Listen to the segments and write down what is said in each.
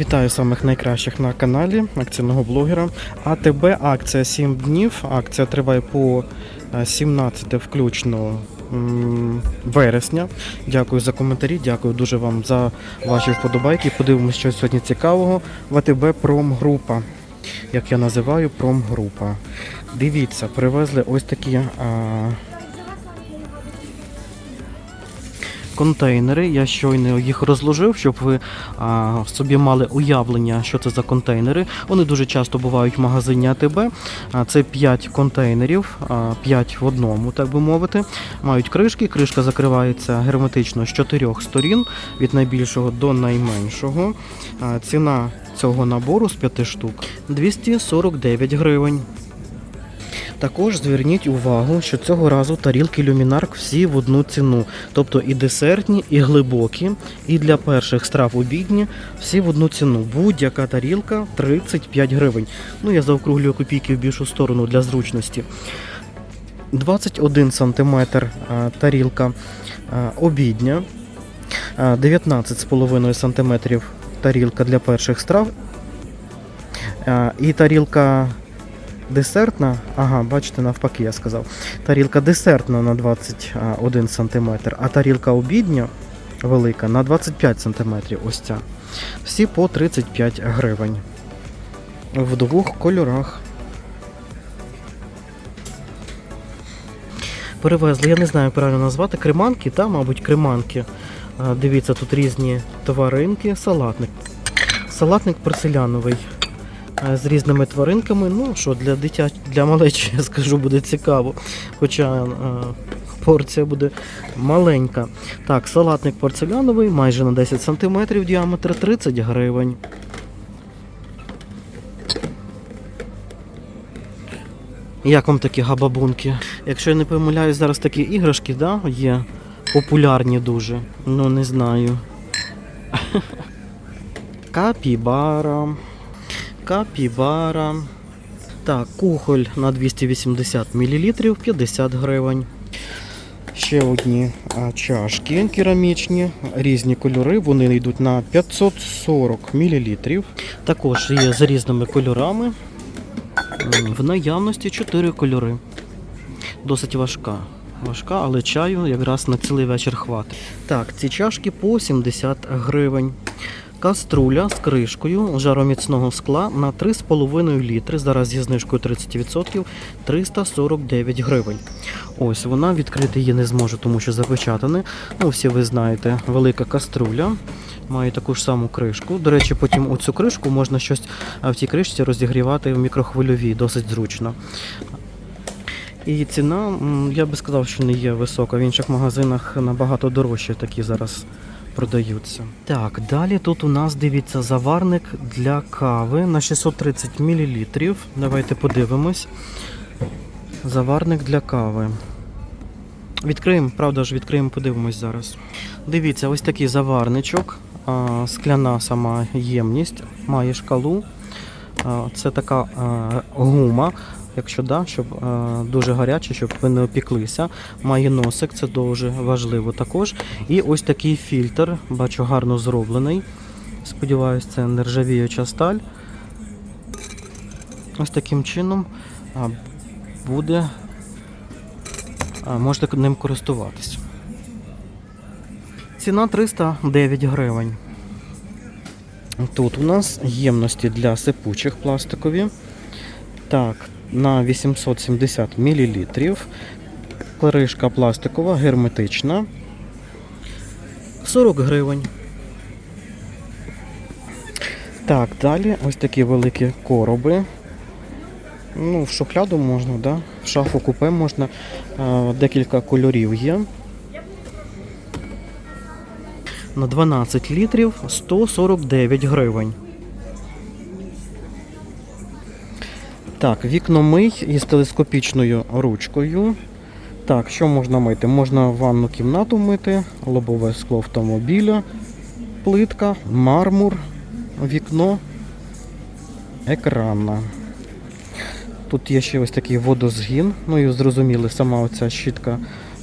Вітаю самих найкращих на каналі акційного блогера. АТБ акція 7 днів. Акція триває по е, 17 включно вересня. Дякую за коментарі, дякую дуже вам за ваші вподобайки. Подивимося, що сьогодні цікавого. В АТБ промгрупа. Як я називаю, промгрупа. Дивіться, привезли ось такі. А, контейнери. Я щойно їх розложив, щоб ви а, собі мали уявлення, що це за контейнери. Вони дуже часто бувають в магазині АТБ. А, це 5 контейнерів, а, 5 в одному, так би мовити. Мають кришки. Кришка закривається герметично з чотирьох сторін, від найбільшого до найменшого. А, ціна цього набору з 5 штук 249 гривень. Також зверніть увагу, що цього разу тарілки люмінарк всі в одну ціну. Тобто і десертні, і глибокі, і для перших страв обідні всі в одну ціну. Будь-яка тарілка 35 гривень. Ну я заокруглюю копійки в більшу сторону для зручності. 21 см тарілка обідня, 19,5 см тарілка для перших страв. І тарілка десертна, ага, бачите, навпаки, я сказав. Тарілка десертна на 21 см, а тарілка обідня велика на 25 см. Ось ця. Всі по 35 гривень. В двох кольорах. Перевезли, я не знаю, як правильно назвати, креманки, та, мабуть, креманки. Дивіться, тут різні тваринки, салатник. Салатник порцеляновий е, з різними тваринками. Ну що, для дитя, для малечі, я скажу, буде цікаво. Хоча е, порція буде маленька. Так, салатник порцеляновий, майже на 10 см діаметр, 30 гривень. Як вам такі габабунки? Якщо я не помиляюсь, зараз такі іграшки, да, є популярні дуже. Ну не знаю. Капібара. Капібара. Так, кухоль на 280 мл 50 гривень. Ще одні чашки керамічні, різні кольори, вони йдуть на 540 мл. Також є з різними кольорами. В наявності 4 кольори. Досить важка. Важка, але чаю якраз на цілий вечір хватить. Так, ці чашки по 70 гривень. Каструля з кришкою жароміцного скла на 3,5 літри. Зараз зі знижкою 30% 349 гривень. Ось вона відкрити її не зможу, тому що запечатане. Ну, всі ви знаєте, велика каструля. Має таку ж саму кришку. До речі, потім оцю кришку можна щось в цій кришці розігрівати в мікрохвильовій, досить зручно. І ціна, я би сказав, що не є висока. В інших магазинах набагато дорожче такі зараз продаються. Так, далі тут у нас дивіться заварник для кави на 630 мл. Давайте подивимось. Заварник для кави. Відкриємо, правда ж, відкриємо, подивимось зараз. Дивіться, ось такий заварничок. Скляна сама ємність, має шкалу. Це така гума, якщо да, щоб а, дуже гаряче, щоб ви не опіклися. Має носик, це дуже важливо також. І ось такий фільтр, бачу, гарно зроблений. Сподіваюсь, це нержавіюча сталь. Ось таким чином буде. Можете ним користуватись. Ціна 309 гривень. Тут у нас ємності для сипучих пластикові. Так, на 870 мл. Кришка пластикова, герметична. 40 гривень. Так, далі ось такі великі короби. Ну, в шухляду можна, да? в шафу купе можна. Декілька кольорів є. На 12 літрів 149 гривень. Так, вікномий із телескопічною ручкою. Так, що можна мити? Можна ванну кімнату мити, лобове скло автомобіля, плитка, мармур, вікно, екранна. Тут є ще ось такий водозгін. Ну і зрозуміли, сама оця щітка,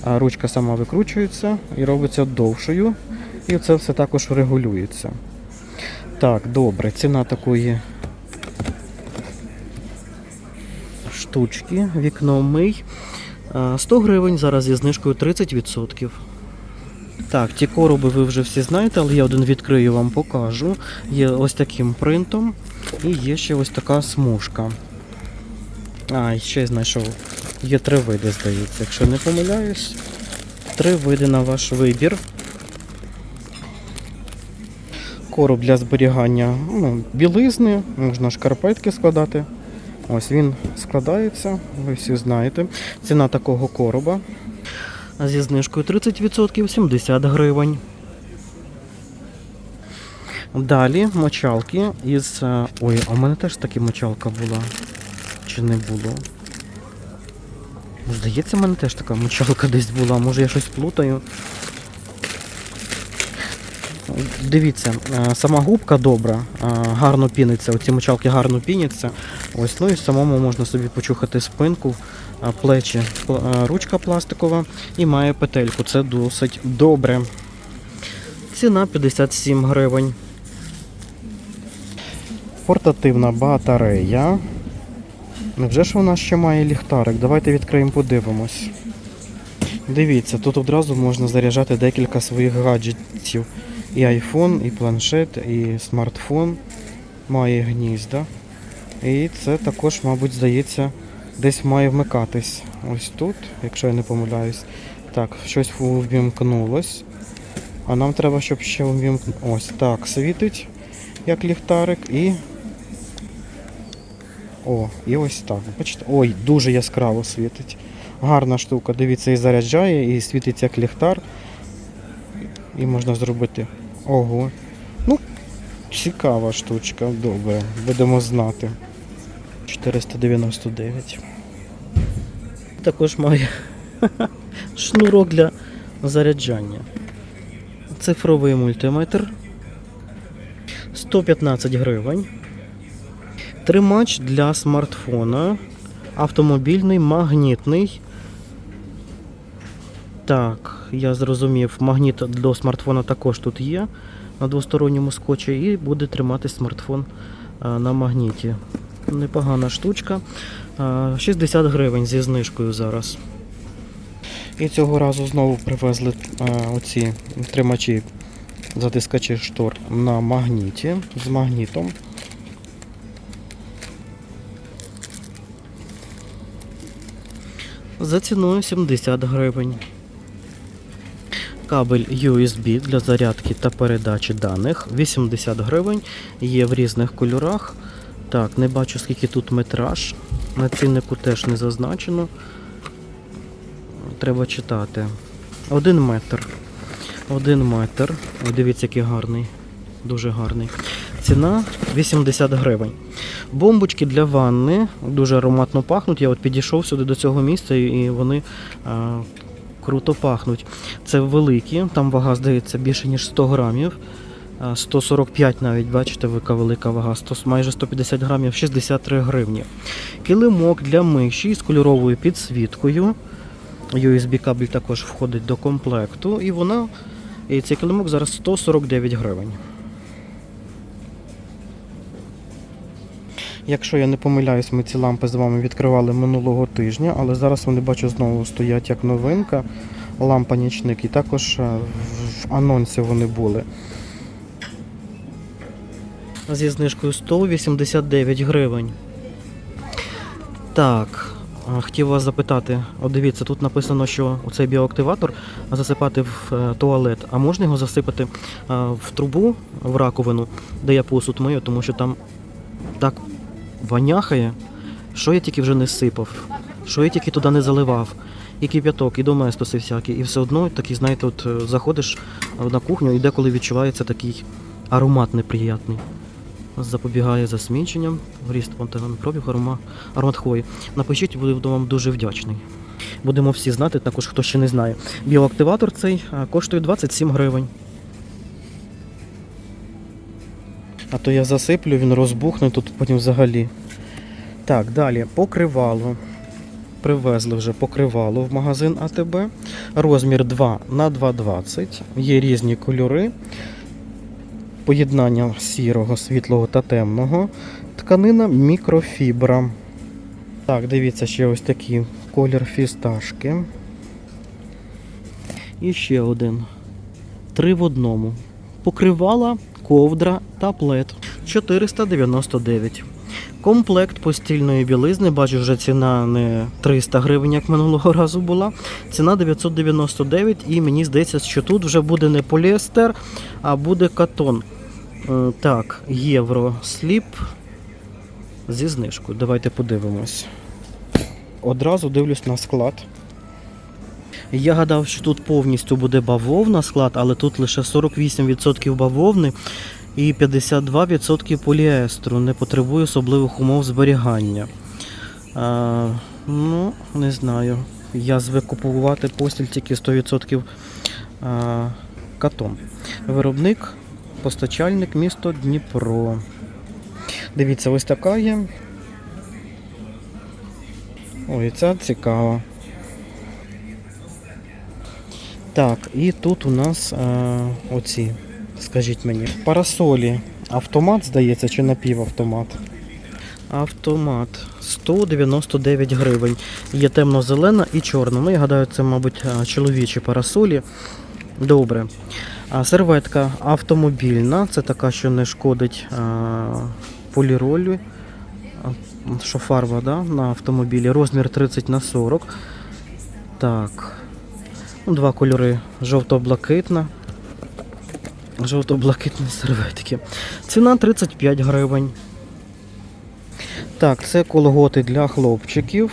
ручка сама викручується і робиться довшою. І це все також регулюється. Так, добре, ціна такої штучки, вікно мий. 100 гривень зараз зі знижкою 30%. Так, ті короби ви вже всі знаєте, але я один відкрию вам покажу. Є ось таким принтом і є ще ось така смужка. А, ще знайшов. Є три види, здається, якщо не помиляюсь. Три види на ваш вибір. Короб для зберігання ну, білизни, можна шкарпетки складати. Ось він складається, ви всі знаєте. Ціна такого короба зі знижкою 30% 70 гривень. Далі мочалки із. е, Ой, а в мене теж таки мочалка була. Чи не було? Здається, в мене теж така мочалка десь була, може я щось плутаю. Дивіться, е, сама губка добра, е, гарно піниться, оці мочалки гарно піняться. Ось, ну і самому можна собі почухати спинку, е, плечі, ручка пластикова і має петельку. Це досить добре. Ціна 57 гривень. Портативна батарея. Невже ж вона ще має ліхтарик? Давайте відкриємо, подивимось. Дивіться, тут одразу можна заряджати декілька своїх гаджетів. І iPhone, і планшет, і смартфон має гнізда. І це також, мабуть, здається, десь має вмикатись. Ось тут, якщо я не помиляюсь. Так, щось увімкнулось. А нам треба, щоб ще увімкнулося. Ось так світить, як ліхтарик, і. О, і ось так. Бачите? Ой, дуже яскраво світить. Гарна штука. Дивіться, і заряджає, і світить як ліхтар. І можна зробити. Ого. Ну, цікава штучка, добре. Будемо знати. 499. Також має шнурок для заряджання. Цифровий мультиметр. 115 гривень. Тримач для смартфона. Автомобільний, магнітний. Так, я зрозумів, магніт до смартфона також тут є на двосторонньому скотчі і буде тримати смартфон на магніті. Непогана штучка. 60 гривень зі знижкою зараз. І цього разу знову привезли оці тримачі затискачі штор на магніті з магнітом. За ціною 70 гривень. Кабель USB для зарядки та передачі даних 80 гривень. Є в різних кольорах. Так, не бачу скільки тут метраж. На ціннику теж не зазначено. Треба читати. Один метр. Один метр. Ой, Дивіться, який гарний. Дуже гарний. Ціна 80 гривень. Бомбочки для ванни дуже ароматно пахнуть. Я от підійшов сюди до цього місця і вони круто пахнуть. Це великі, там вага здається більше ніж 100 грамів. 145 навіть, бачите, вика велика вага, 100, майже 150 грамів, 63 гривні. Килимок для миші з кольоровою підсвіткою. USB кабель також входить до комплекту. І вона, і цей килимок зараз 149 гривень. Якщо я не помиляюсь, ми ці лампи з вами відкривали минулого тижня, але зараз вони бачу знову стоять як новинка. Лампа нічник. І також е, в анонсі вони були. Зі знижкою 189 гривень. Так, хотів вас запитати, от дивіться, тут написано, що цей біоактиватор засипати в е, туалет, а можна його засипати е, в трубу, в раковину, де я посуд мию, тому що там так воняхає, що я тільки вже не сипав, що я тільки туди не заливав. І кип'яток, і доместоси всякі, і все одно такий, знаєте, от е, заходиш е, на кухню і деколи відчувається такий аромат неприятний. Запобігає засміченням, ріст мікробів, арома, аромат хвої. Напишіть, буду вам дуже вдячний. Будемо всі знати, також хто ще не знає. Біоактиватор цей е, коштує 27 гривень. А то я засиплю, він розбухне тут потім взагалі. Так, далі покривало. Привезли вже покривало в магазин АТБ. Розмір 2 на 2,20. Є різні кольори. Поєднання сірого, світлого та темного. Тканина мікрофібра. Так, дивіться, ще ось такий колір фісташки. І ще один. Три в одному. Покривала, ковдра та плед. 499. Комплект постільної білизни, бачу, вже ціна не 300 гривень, як минулого разу була. Ціна 999, і мені здається, що тут вже буде не поліестер, а буде катон. Е, Так, євро сліп зі знижкою. Давайте подивимось. Одразу дивлюсь на склад. Я гадав, що тут повністю буде бавовна склад, але тут лише 48% бавовни і 52% поліестру. Не потребує особливих умов зберігання. А, ну, не знаю. Я звик купувати постіль тільки 100% а, катон. Виробник, постачальник, місто Дніпро. Дивіться, ось така є. Ой, ця цікава. Так, і тут у нас е, оці, скажіть мені, парасолі. Автомат, здається, чи напівавтомат? Автомат 199 гривень. Є темно-зелена і чорна. Ну, я гадаю, це, мабуть, е, чоловічі парасолі. Добре. А серветка автомобільна. Це така, що не шкодить а, поліролю. А, Що фарба да, на автомобілі. Розмір 30 на 40. Так. Два кольори жовто-блакитна. Жовто-блакитні серветки. Ціна 35 гривень. Так, це колготи для хлопчиків.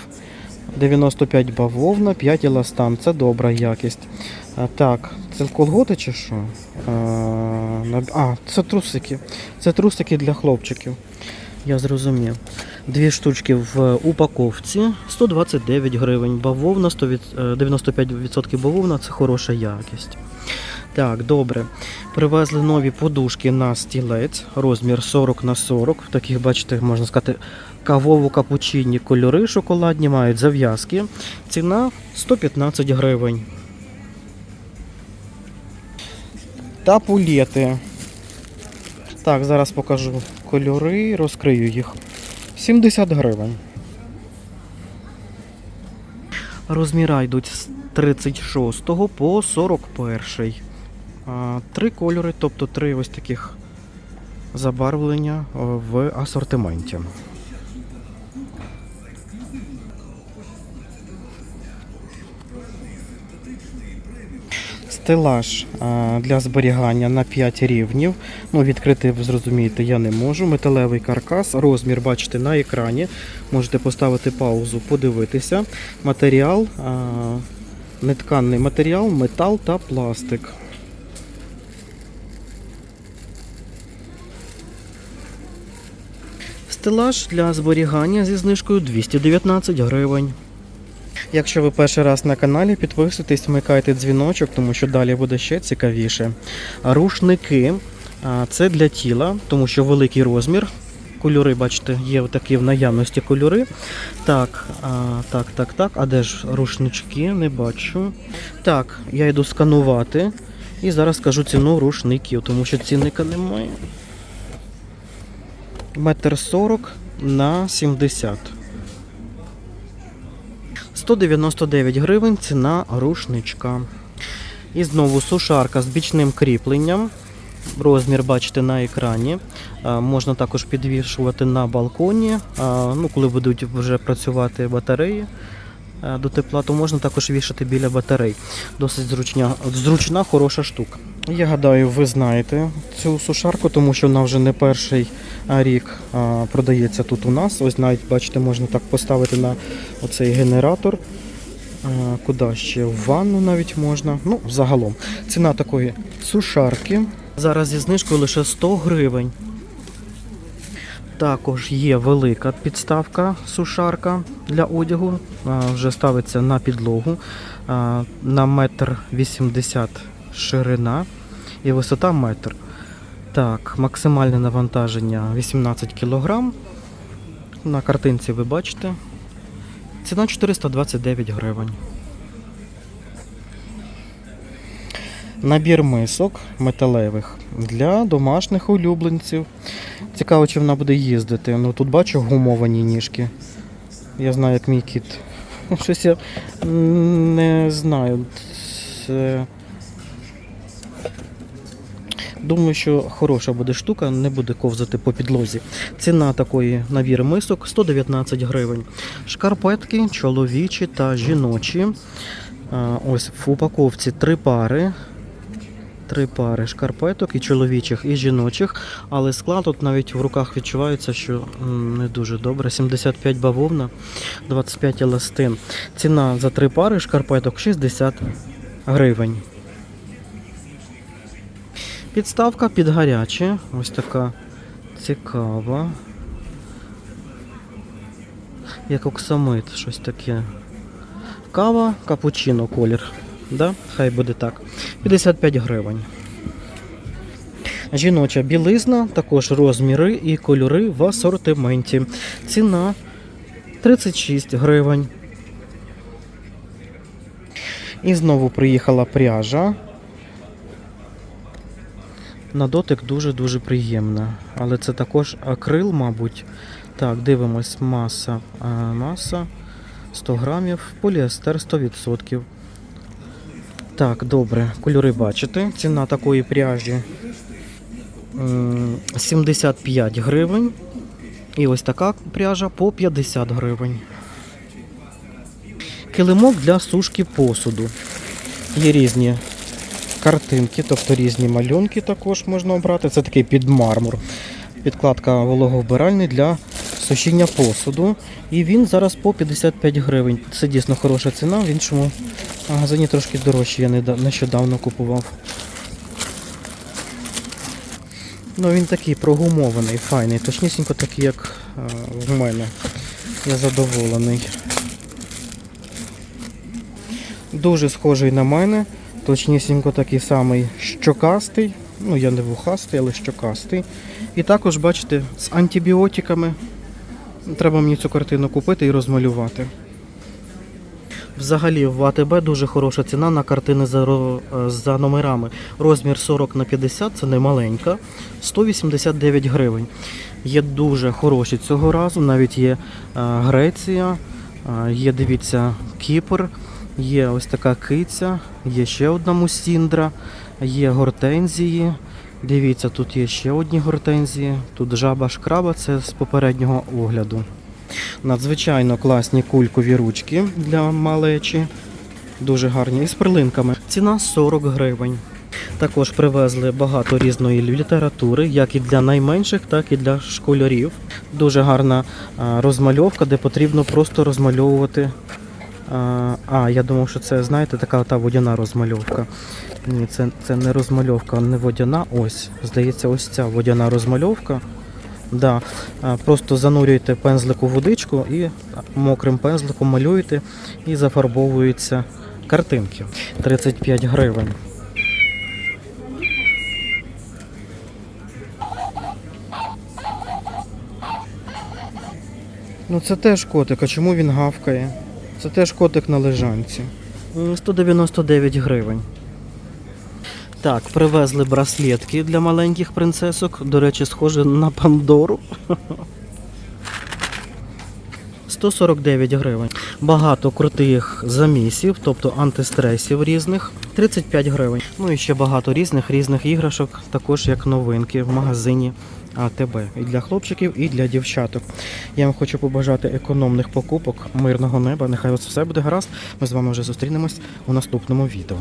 95 бавовна, 5 еластан. Це добра якість. Так, це колготи чи що? А, це трусики. Це трусики для хлопчиків. Я зрозумів. Дві штучки в упаковці 129 гривень. Бавовна 100 від- е, 95% бавовна це хороша якість. Так, добре. Привезли нові подушки на стілець, розмір 40 на 40. В таких, бачите, можна сказати, кавово-капучинні кольори шоколадні мають зав'язки. Ціна 115 гривень. Та пулети. Так, зараз покажу кольори, розкрию їх. 70 гривень. Розміра йдуть з 36 по 41. Три кольори, тобто три ось таких забарвлення в асортименті. Стелаж для зберігання на 5 рівнів. Ну, відкрити, зрозумієте, я не можу. Металевий каркас, розмір бачите на екрані. Можете поставити паузу, подивитися. Матеріал, а, нетканний матеріал, метал та пластик. Стелаж для зберігання зі знижкою 219 гривень. Якщо ви перший раз на каналі, підписуйтесь, вмикайте дзвіночок, тому що далі буде ще цікавіше. Рушники це для тіла, тому що великий розмір. Кольори, бачите, є такі в наявності кольори. Так, а, так, так, так. А де ж рушнички? Не бачу. Так, я йду сканувати. І зараз скажу ціну рушників, тому що цінника немає. Метр сорок на 70. 199 гривень ціна рушничка. І знову сушарка з бічним кріпленням. Розмір бачите на екрані. Можна також підвішувати на балконі. Ну, коли будуть вже працювати батареї до тепла, то можна також вішати біля батарей. Досить зручня, зручна, хороша штука. Я гадаю, ви знаєте цю сушарку, тому що вона вже не перший рік продається тут у нас. Ось навіть бачите, можна так поставити на оцей генератор. Куди ще? В ванну навіть можна. Ну, загалом. Ціна такої сушарки. Зараз зі знижкою лише 100 гривень. Також є велика підставка сушарка для одягу. Вже ставиться на підлогу на метр 80 ширина і висота метр. Так, максимальне навантаження 18 кг. На картинці ви бачите. Ціна 429 гривень. Набір мисок металевих для домашніх улюбленців. Цікаво, чи вона буде їздити. Ну тут бачу гумовані ніжки. Я знаю, як мій кіт. Щось я не знаю. Це... Думаю, що хороша буде штука, не буде ковзати по підлозі. Ціна такої набір мисок 119 гривень. Шкарпетки чоловічі та жіночі. Ось в упаковці три пари. Три пари шкарпеток і чоловічих, і жіночих. Але склад тут навіть в руках відчувається, що не дуже добре. 75 бавовна, 25 еластин. Ціна за три пари шкарпеток 60 гривень. Підставка під гаряче. Ось така цікава. Як оксамит, щось таке. Кава, капучино колір. Да? Хай буде так. 55 гривень. Жіноча білизна, також розміри і кольори в асортименті. Ціна 36 гривень. І знову приїхала пряжа. На дотик дуже-дуже приємна. Але це також акрил, мабуть. Так, дивимось, маса. А, маса 100 грамів, поліестер 100%. Так, добре, кольори бачите. Ціна такої пряжі 75 гривень. І ось така пряжа по 50 гривень. Килимок для сушки посуду. Є різні картинки, тобто різні малюнки також можна обрати. Це такий під мармур. Підкладка вологовбиральний для сушіння посуду. І він зараз по 55 гривень. Це дійсно хороша ціна. В іншому магазині трошки дорожче, я нещодавно купував. Ну він такий прогумований, файний, точнісінько такий, як е, в мене. Я задоволений. Дуже схожий на мене. Точнісінько такий самий щокастий. Ну, я не вухастий, але щокастий. І також, бачите, з антибіотиками. Треба мені цю картину купити і розмалювати. Взагалі в АТБ дуже хороша ціна на картини за, е, за номерами. Розмір 40 на 50 це не маленька, 189 гривень. Є дуже хороші цього разу. Навіть є е, Греція, е, є, дивіться, Кіпр, є ось така киця, є ще одна мусіндра, є гортензії. Дивіться, тут є ще одні гортензії. Тут жаба шкраба, це з попереднього огляду. Надзвичайно класні кулькові ручки для малечі. Дуже гарні. І з перлинками. Ціна 40 гривень. Також привезли багато різної літератури, як і для найменших, так і для школярів. Дуже гарна розмальовка, де потрібно просто розмальовувати. А, я думав, що це, знаєте, така та водяна розмальовка. Ні, це, це не розмальовка, не водяна. Ось. Здається, ось ця водяна розмальовка. Да. Просто занурюєте пензлик у водичку і мокрим пензликом малюєте і зафарбовуються картинки. 35 гривень. Ну це теж котик, а чому він гавкає? Це теж котик на лежанці. 199 гривень. Так, привезли браслетки для маленьких принцесок. До речі, схоже на Пандору. 149 гривень. Багато крутих замісів, тобто антистресів різних. 35 гривень. Ну і ще багато різних різних іграшок, також як новинки в магазині АТБ. І для хлопчиків, і для дівчаток. Я вам хочу побажати економних покупок, мирного неба. Нехай у вас все буде гаразд. Ми з вами вже зустрінемось у наступному відео.